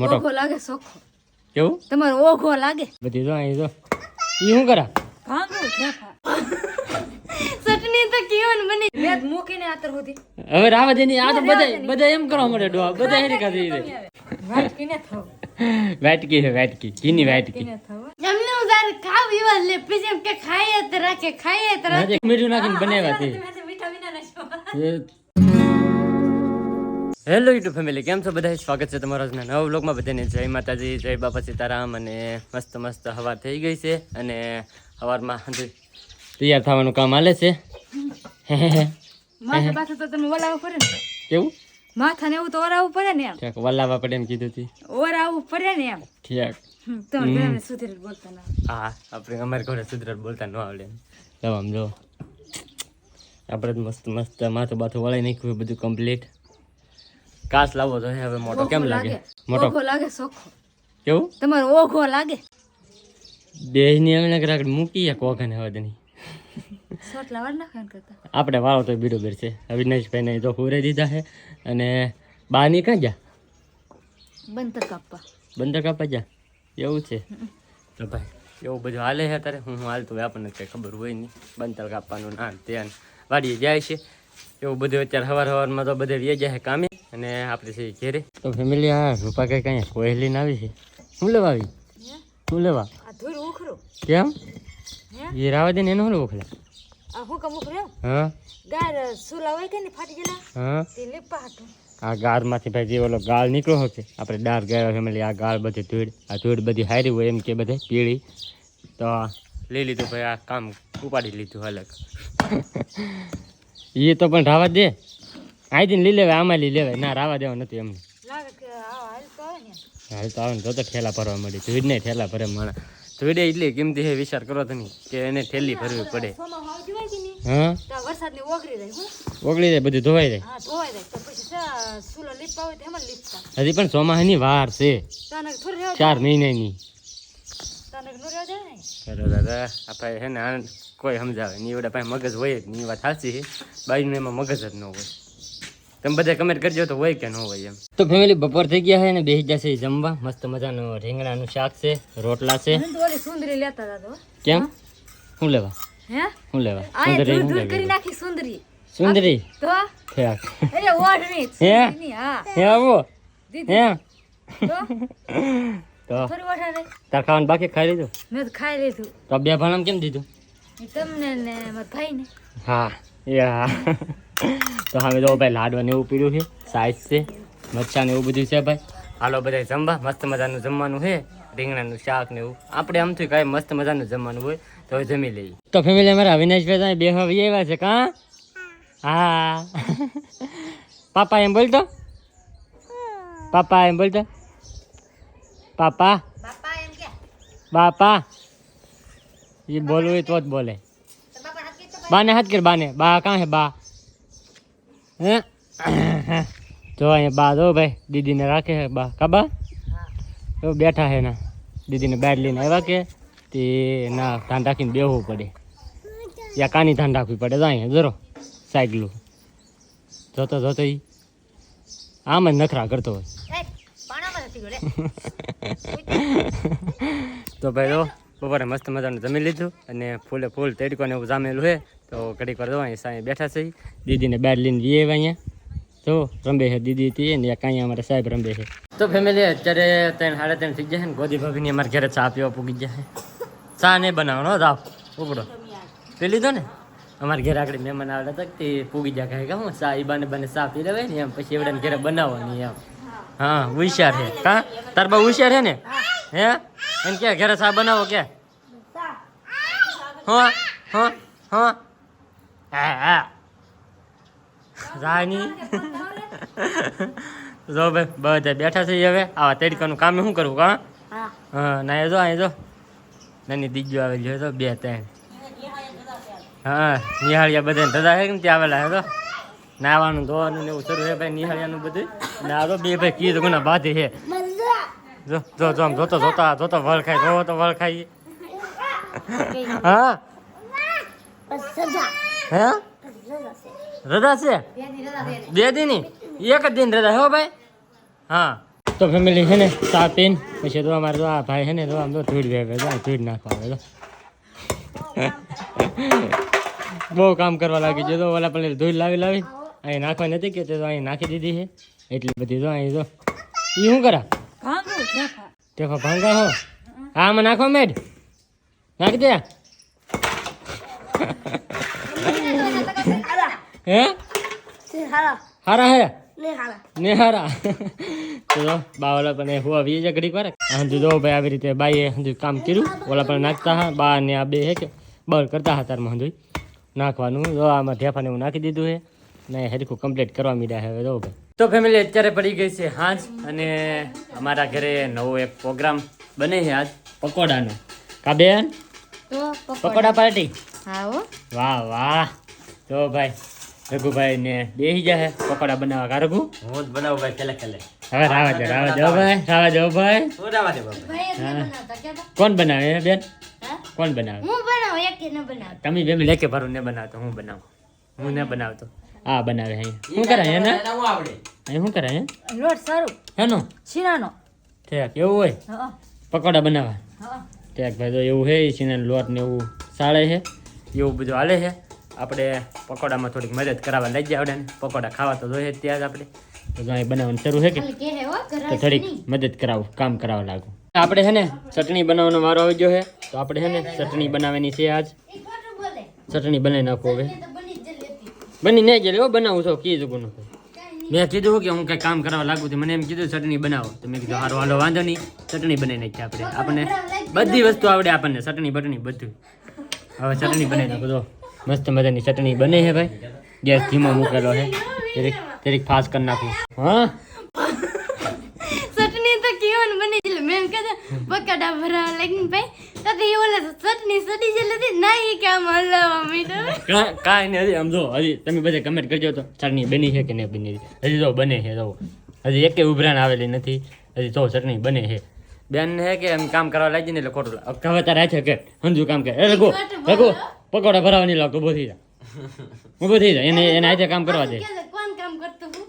મોટો. ઓખો લાગે સોખો. કેવું તમારો ઓખો લાગે. બધી જો અહીં જો. ઈ શું કરા? ભાંગો ચટણી તો કેવન બની. વેદ મૂકીને આતર હોતી હવે રાવા આ તો બધા બધા એમ કરવા મળે ડોહા. બધા એની ખાધી વાટકી ને થાવ. વાટકી છે વાટકી. કીની વાટકી. થવ. ઉધાર ખાવ ઈવા લે. પછી એમ કે ખાઈએ તો રાખે ખાઈએ તો રાખે. મીઠું નાખીને બનાવ્યા તે મીઠા વિના નશો હેલો યુટ્યુબ ફેમિલી કેમ છો? બધા સ્વાગત છે તમારા આજના નવા વ્લોગમાં બધાને જય માતાજી જય બાપા સીતારામ અને મસ્ત મસ્ત હવા થઈ ગઈ છે અને હવારમાં તૈયાર થવાનું કામ હાલે છે. તો કેવું માથા ને. એવું તો ઓરાવું પડે ને એમ. ઠીક વલ્લાવા પડે એમ કીધું હતી ઓરાવું પડે ને એમ. ઠીક. સુધીર બોલતા ના. હા આપણે અમારે ઘરે સુધરત બોલતા ન આવડે જવા આમ જો આપણે મસ્ત મસ્ત માથું બાથું વળાઈ નાખ્યું બધું કમ્પ્લીટ કાચ લાવો તો હવે મોટો કેમ લાગે? મોટો લાગે સોખો. કેવું? તમારો ઓખો લાગે. દેહની અમે નગર આગળ મૂકીએ કોકને હવે તેની. સોટલા વાર નાખે ને કરતા. આપણે વાળો તો બરોબર છે. અવિનાશભાઈને તો પૂરે દીધા છે. અને બાની ક્યાં જા બંતર કાપવા. બંદર કાપા જા એવું છે. તો ભાઈ એવું બધું હાલે છે અત્યારે? હું હાલતું હોય આપણને કંઈ ખબર હોય નહીં. બંતર કાપવાનું ના ને તે વાડીએ જાય છે. એવું બધું અત્યારે સવાર સવારમાં તો બધે વ્યાજ જાય કામે. અને આપણે છે ઘેરે. તો ફેમિલી આ રૂપા કઈ કઈ કોહલી ના આવી છે. શું લેવા આવી? શું લેવા? કેમ? હે? એ રાવા દે ને એનો શું ઓખલા આ હું કમ ઉખર્યો હા? ગાર સુલા હોય કે ને ફાટી ગયેલા? હા? તે લીપા હતું આ ગાળમાંથી ભાઈ જે ઓલો ગાળ નીકળ્યો છે આપણે ડાર ગયા ફેમિલી આ ગાળ બધી ધૂળ આ ધૂળ બધી હારી હોય એમ કે બધે પીળી. તો લઈ લીધું ભાઈ આ કામ ઉપાડી લીધું અલગ. એ તો પણ રાવા દે. આઈથી લઈ લેવાય આમાં લઈ લેવાય. ના રાવા દેવા નથી એમને. હાલ તો આવે ને. તો તો તો ઠેલા ભરવા મળી ધૂળ નહીં ઠેલા ભરે માણા. ધૂળે એટલી કિંમતી હે વિચાર કરો તમે કે એને ઠેલી ભરવી પડે. હા તો ઓગળી જાય ઓગળી જાય બધું ધોવાઈ જાય. તો તો હજી પણ ચોમાસાની વાર છે. ચાર મહિનાની. અરે દાદા આપણે છે? ને કોઈ સમજાવે નહીં. એવડા પાસે મગજ હોય જ નહીં. વાત સાચી છે. બાઈનું એમાં મગજ જ ન હોય. તમે બધા કમેન્ટ કરજો તો હોય કે ન હોય એમ. તો ફેમિલી બપોર થઈ ગયા છે ને બેસી જશે જમવા. મસ્ત મજાનું રીંગણાનું શાક છે રોટલા છે. સુંદરી લેતા હતા કેમ? શું લેવા? હે? શું લેવા? સુંદરી દૂર કરી નાખી સુંદરી. સુંદરી? તો? ઠેક એટલે ઓઢણી હે? હે. આવો? હે? તો? તો તાર ખાવાનું બાકી ખાઈ લીધું? મેં તો ખાઈ લીધું. તો બે ભાણામાં કેમ દીધું? તમને ને મારા ભાઈને. હા યા તો હવે જો ભાઈ લાડવા ને એવું પીડ્યું છે સાઈઝ છે મચ્છા ને એવું બધું છે ભાઈ. હાલો બધા જમવા મસ્ત મજાનું જમવાનું છે રીંગણાનું શાક ને એવું. આપણે આમથી કાંઈ મસ્ત મજાનું જમવાનું હોય તો જમી લઈએ. તો ફેમિલી અમારા અવિનાશભાઈ બે હવે આવ્યા છે કાં? હા. પાપા એમ બોલતો? પાપા એમ બોલતો? પાપા બાપા એ બોલવું હોય તો જ બોલે. બાને હાથ કર બાને. બા કાં હે બા? હે? જો અહીંયા બા જો ભાઈ દીદીને રાખે હે બા. કા બા? તો બેઠા હે ના દીદીને બેડ લઈને આવ્યા કે તે ના ધાન રાખીને બેહવું પડે. યા કાની ધાન રાખવી પડે? જાય જરો. સાયકલું જોતો જોતો ઈ. આમ જ નખરા કરતો હોય એ પાણામાં નથી ગયો લે તો ભાઈ જો બપોરે મસ્ત મજાનું જમી લીધું અને ફૂલે ફૂલ તડકો ને એવું જામેલું છે તો ઘડીક વાર અહીં સાંઈ બેઠા છે. દીદીને બહાર લઈને જઈએ અહીંયા. તો રંબે છે દીદી હતી ને કાંઈ અમારે સાહેબ રંબે છે. તો ફેમિલી અત્યારે ત્રણ, સાડા ત્રણ થઈ ગયા છે ને, ગોદી ભાભીની અમારે ઘરે ચા પીવા પૂગી છે. ચા નહીં બનાવવાનો રાવ ઉપડો. પી લીધો ને? અમારે ઘરે આગળ મહેમાન આવતા હતા તે પૂગી જાય કે હું ચા, ઈ બાને બાને ચા પી લેવાય ને એમ, પછી એવડાને ઘરે બનાવવાની એમ. હા હોશિયાર છે કા તાર બા હોશિયાર છે ને હે એમ કે ઘરે ચા બનાવો કે હા હા હા હા હા રાની જો ભાઈ બધા બેઠા છે હવે આવા તડકાનું કામ શું કરવું કા હા હા ના એ જો અહીં જો નાની દીજો આવેલી છે તો બે ત્રણ હા નિહાળિયા બધાને ધજા છે ને ત્યાં આવેલા છે તો નાવાનું ધોવાનું ને એવું શરૂ છે ભાઈ, નિહાળ્યાનું બધું. ને તો બે ભાઈ કીધું કોના બાધી છે. જો જો જો, આમ જોતો, જોતા જોતો વળખાય જોવો તો વળખાય હા? હે? રજા છે? બે દિન એક જ દિન રજા, હો ભાઈ? હા. તો ફેમિલી છે ને, ચા પીન, પછી તો અમારે તો આ ભાઈ છે ને તો આમ તો ધૂળ આ ધૂળ નાખવા આવે તો બહુ કામ કરવા લાગી જતો ઓલા પેલી ધૂળ લાવી લાવી. અહીં નાખવા નથી કે તે તો અહીં નાખી દીધી છે? એટલી બધી તો અહીં જો એ શું કરા? ટેફા ભાંગા હો. હા આમાં નાખો મેડ. નાખી દે. હે? હારા હે? નેહારા. તો બા ઓલા પણ હું આવી ઘડીક વાર. હજુ જો ભાઈ આવી રીતે બાઈએ હજુ કામ કર્યું. ઓલા પણ નાખતા હા બા ને આ બે હે કે બળ કરતા હતા તારમાં હજુ. નાખવાનું જો આમાં ઢેફાને હું નાખી દીધું છે. ને હરખું કમ્પ્લીટ કરવા મીડ્યા હવે જો તો ફેમિલી અત્યારે પડી ગઈ છે હાંજ અને અમારા ઘરે નવો એક પ્રોગ્રામ બને છે આજ પકોડાનો. કા બેન? પકોડા પાર્ટી? વાહ વાહ. તો ભાઈ રઘુભાઈ ને બેસી જાય પકોડા બનાવવા. કા રઘુ? હું જ બનાવું ભાઈ ખેલે ખેલે હવે રાવા જો રાવા જો ભાઈ રાવા જો ભાઈ. હું રાવા દે ભાઈ જ? કોણ બનાવે હે બેન? કોણ બનાવે? હું બનાવું એક ને બનાવતા તમે બે લેકે ભરું ને બનાવતો હું બનાવું. હું ને બનાવતો. આ બનાવે હે. શું કરે હે ને? હું આવડે. અહીં શું કરે હે? લોટ સારું. હેનો શીરાનો ઠેક એવું હોય? હા પકોડા બનાવવા હા. ઠેક ભાઈ તો એવું હે સીના લોટ ને એવું સાળે છે એવું બધું હાલે છે આપણે પકોડામાં થોડીક મદદ કરાવવા લઈ જાય આપણે ને. પકોડા ખાવા તો જોઈએ ત્યાં જ આપણે. તો જો અહીં બનાવવાનું શરૂ છે કે? હે હો તો થોડીક મદદ કરાવું કામ કરાવવા લાગુ. આપણે છે ને ચટણી બનાવવાનો વારો આવી ગયો છે તો આપણે છે ને ચટણી બનાવવાની છે આજ. ચટણી બનાવી નાખો હવે. બની જ નહીં ગયેલી હો બનાવું છો. કીધું કોનું મેં કીધું કે હું કંઈ કામ કરવા લાગુ તો મને એમ કીધું ચટણી બનાવો. તો મેં કીધું હારો હાલો વાંધો નહીં. ચટણી બનાવી નાખીએ આપણે. આપણને બધી વસ્તુ આવડે આપણને. ચટણી બટણી બધું. હવે ચટણી બનાવી નાખો તો મસ્ત મજાની ચટણી બને છે ભાઈ. ગેસ ધીમો મૂકેલો છે જરીક જરીક ફાસ્ટ કરી નાખું. હા? ચટણી તો કેવન બની કીધું બકાડા ભરાવા ભાઈ. તો ઓલે સટની સડી જે લેતી નહીં એ કે આમ હલાવા મીઠો કાંઈ નહીં હજી આમ જો હજી તમે બધા કમેન્ટ કરજો તો ચટણી બની છે કે નહીં બની હજી તો બને છે તો હજી એકે ઉભરાણ આવેલી નથી. હજી તો ચટણી બને છે. બેન હે કે એમ કામ કરવા લાગી ને એટલે ખોટું લાગે. હવે તારે છે કે સમજુ કામ કે એ રઘુ રઘુ પકોડા ભરાવા નહીં લાગતો થઈ જા. ઊભો થઈ જા એને એને આજે કામ કરવા દે. કોણ કામ કરતું હું હા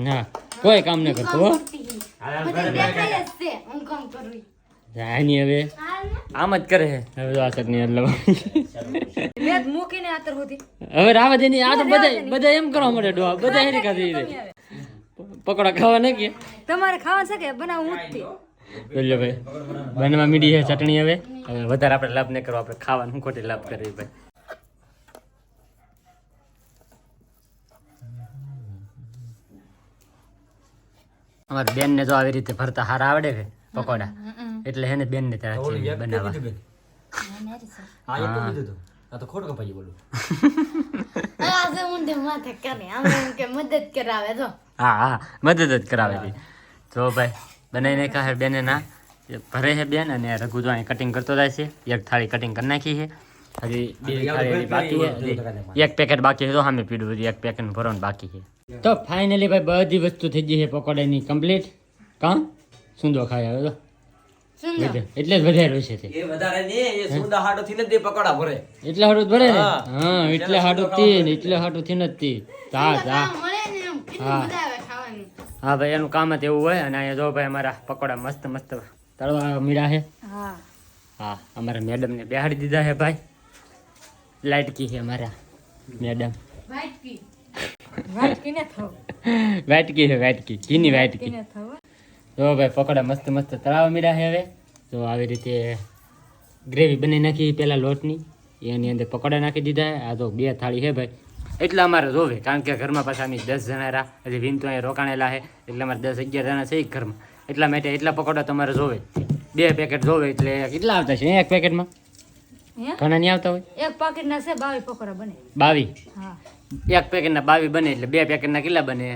ના કોઈ કામ ન કરતો હો. કામ કરતી હું. મને દેખાય જ છે હું કામ કરું. ઈ. આની હવે. આમ જ કરે છે. હવે તો એટલે હવે રાવા દે આ તો બધા બધા એમ કરવા મળે ડોહા બધા હેરી ખાધી પકોડા ખાવા ન કે તમારે ખાવા છે બનાવું બોલ્યો ભાઈ. બનવા મીડી છે ચટણી હવે. હવે વધારે આપણે લાભ નહીં કરો આપણે ખાવાનું ખોટી લાભ કરવી ભાઈ અમારી બેન ને તો આવી રીતે ભરતા હાર આવડે છે પકોડા. એટલે હે બેન ને ત્યાં બનાવવા. હા એ તો કીધું તું. આ તો ખોટું કપાઈ બોલું. આ ઊંધે માથે કરે. આમ કે મદદ કરાવે તો હા હા મદદ જ કરાવે છે જો ભાઈ બનાવી નાખ્યા છે બેને ના ભરે છે બેન અને રઘુ તો અહીં કટિંગ કરતો જાય છે. એક થાળી કટિંગ કરી નાખી છે. હજી બે બાકી એક પેકેટ બાકી છે તો સામે પીડું હજી એક પેકેટ ભરવાનું બાકી છે. તો ફાઇનલી ભાઈ બધી વસ્તુ થઈ ગઈ છે પકોડાની કમ્પ્લીટ કાં? સુંદો ખાઈ આવ્યો તો. એટલે જ વધારે છે તે. વધારે ને એ સુંદા હાડો થી ને પકોડા ભરે. એટલે હાડું ભરે ને? હા. એટલે હાડું થી ને એટલે હાડું થી નથી તા તા. કામ મળે ને એમ. કેટલી હા. મજા આવે ખાવાની. હા ભાઈ એનું કામ જ એવું હોય અને અહીંયા જો ભાઈ અમારા પકોડા મસ્ત મસ્ત તળવા મીડા છે. હા. હા અમારા મેડમને બેહાડી દીધા છે ભાઈ. લાઇટકી છે મારા મેડમ. વાટકી. વાટકીને થવું. વાટકી છે વાટકી ઘીની વાટકી. જો ભાઈ પકોડા મસ્ત મસ્ત તળાવ મીડા છે હવે. તો આવી રીતે ગ્રેવી બની નાખી પહેલાં લોટની. એની અંદર પકોડા નાખી દીધા. આ તો બે થાળી છે ભાઈ. એટલે અમારે જોવે કારણ કે ઘરમાં પાછા અમે દસ જણા રહ્યા. હજી વિન તો અહીંયા રોકાણેલા છે. એટલે અમારે દસ અગિયાર જણા છે ઘરમાં. એટલા માટે એટલા પકોડા તમારે જોવે બે પેકેટ જોવે એટલે કેટલા આવતા છે? એક પેકેટમાં ઘણા નહીં આવતા હોય? એક પાકીટ ના છે બાવી પકોડા બને. બાવી? હા. એક પેકેટના બાવી બને એટલે બે પેકેટના કેટલા બને?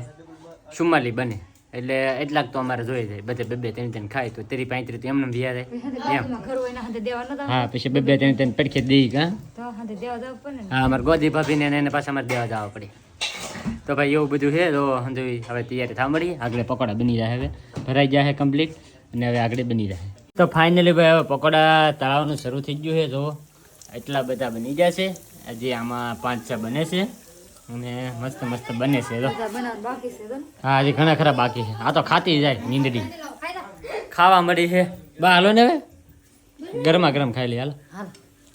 ચુમ્માલી બને. એટલે એટલાક તો અમારે જોઈએ જાય. બધે બે બે ત્રણ ત્રણ ખાય તો તેરી પાંત્રી તો એમને વ્યા જાય એમ. હા પછી બે બે ત્રણ ત્રણ પડખે દઈ કા? હા અમારે ગોદી ભાભીને એને પાછા અમારે દેવા જવા પડે. તો ભાઈ એવું બધું છે તો સમજો હવે તૈયારી થવા મળી. આગળ પકોડા બની જાય હવે. ભરાઈ જાય કમ્પ્લીટ અને હવે આગળ બની જાય. તો ફાઇનલી ભાઈ હવે પકોડા તળાવનું શરૂ થઈ ગયું છે તો એટલા બધા બની જશે. હજી આમાં પાંચ છ બને છે. અને મસ્ત મસ્ત બને છે છે તો હા હજી ઘણા ખરા બાકી છે. આ તો ખાતી જાય નીંદડી. ખાવા મળી છે. બા હાલો ને હવે. ગરમા ગરમ ખાઈ લે હાલો.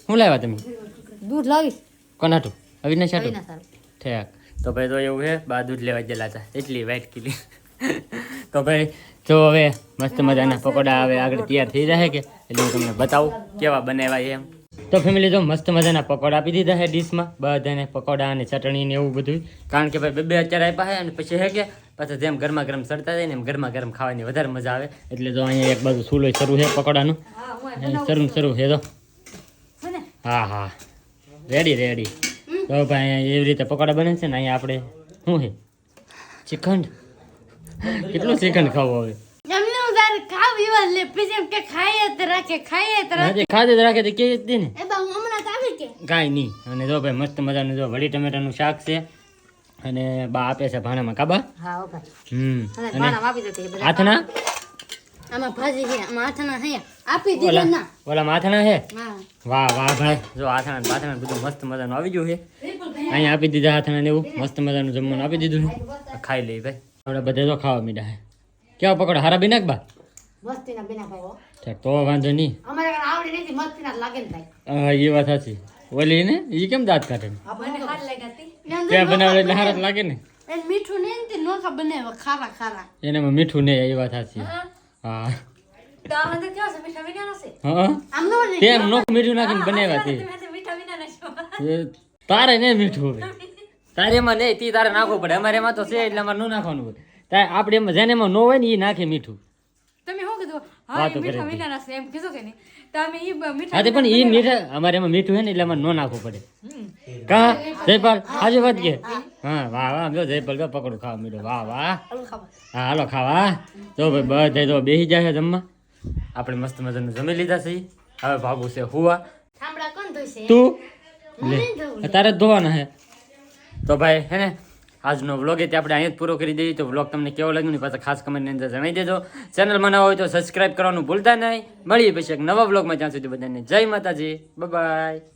શું લાવ્યા તમે? દૂધ લાવીશ. કોનાટું? અવિનાશ સારું ઠેક. તો ભાઈ તો એવું છે બા દૂધ લેવા ગયેલા હતા. એટલી વાઈટ કિલી. તો ભાઈ જો હવે મસ્ત મજાના પકોડા હવે આગળ તૈયાર થઈ જાય કે એટલે હું તમને બતાવું કેવા બનાવ્યા એમ. તો ફેમિલી જો મસ્ત મજાના પકોડા આપી દીધા છે ડીશમાં બધાને પકોડા અને ચટણી ને એવું બધું કારણ કે ભાઈ બે બે અત્યારે આપ્યા છે અને પછી હે કે પાછા જેમ ગરમા ગરમ સડતા જાય ને એમ ગરમા ગરમ ખાવાની વધારે મજા આવે. એટલે તો અહીંયા એક બાજુ સૂલો શરૂ છે પકોડાનું. શરૂ શરૂ છે તો હા હા રેડી રેડી તો ભાઈ અહીંયા એવી રીતે પકોડા બને છે ને અહીંયા આપણે શું છે? શ્રીખંડ? કેટલું શ્રીખંડ ખાવું હવે? તારે લે. પછી કે ખાઈએ તો રાખે ખાઈએ તો રાખે. ખાધે જ રાખે તો કેવી જ ને. એ બા હું હમણાં તો કે. કાંઈ નહીં. અને જો ભાઈ મસ્ત મજાનું જો વડી ટમેટાનું શાક છે. અને બા આપે છે ભાણામાં કાબા હા ઓકે. હમ. અને અને ભાણા આપી દેતી બધા. હાથના? આમાં ભાજી છે આમાં આઠાના હે આપી દીધા ના. ઓલા માથાના છે? વાહ વાહ ભાઈ. જો હાથના ને બધું મસ્ત મજાનું આવી ગયું છે. અહીંયા આપી દીધા હાથના ને એવું. મસ્ત મજાનું જમવાનું આપી દીધું છે. ખાઈ લઈ ભાઈ. આપણે બધા તો ખાવા મીડા છે. કેવા પકડ? હારા બી નાખ બા? મસ્તીના બિના ભાઈ ઠીક તો વાંધો નહીં. અમારે આવડી નથી મસ્તીના લાગે ને ભાઈ. હા એ વાત સાચી. ઓલી ને એ કેમ દાંત કાઢે ત્યાં બનાવે એટલે હારા લાગે ને? એને મીઠું નહીં ને તે નોખા બનાવ્યા ખારા ખારા. એનામાં મીઠું નહીં એ વાત સાચી. હા. તો આ અંદર કેવા છે મીઠા વિના નથી હા. આમ નો રે તેમ નોખ મીઠું નાખીને બનાવ્યા તે? મીઠા વિના નથી એ તારે ને મીઠું તારે એમાં નહીં તી તારે નાખવું પડે. અમારે એમાં તો છે એટલે અમારે ન નાખવાનું હોય. તારે આપણે એમાં જેને એમાં ન હોય ને એ નાખે મીઠું. તમે શું કીધું? હા મીઠા કરે વિના નથી એમ કીધું કે નહીં તો ઈ મીઠા હા પણ એ મીઠા અમારે એમાં મીઠું ને એટલે અમારે ન નાખવું પડે. કા? જયપાલ આજે વાત કે? હા. વાહ વાહ જો જયપાલ જો પકડું ખાવા મીઠું વાહ વાહ. હા હાલો ખાવા. જો ભાઈ બધા જો બેસી જાય જમવા. આપણે મસ્ત મજાનું જમી લીધા છે. હવે ભાગું છે હુવા. તું? લે તારે ધોવાના હે તો ભાઈ હે ને? આજનો વ્લોગ એ આપણે અહીંયા જ પૂરો કરી દઈએ. તો વ્લોગ તમને કેવો લાગ્યો ને પાછા ખાસ કમેન્ટની અંદર જણાવી દેજો. ચેનલમાં નવા હોય તો સબસ્ક્રાઇબ કરવાનું ભૂલતા નહીં. મળીએ પછી એક નવા વ્લોગમાં ત્યાં સુધી બધાને જય માતાજી. બાય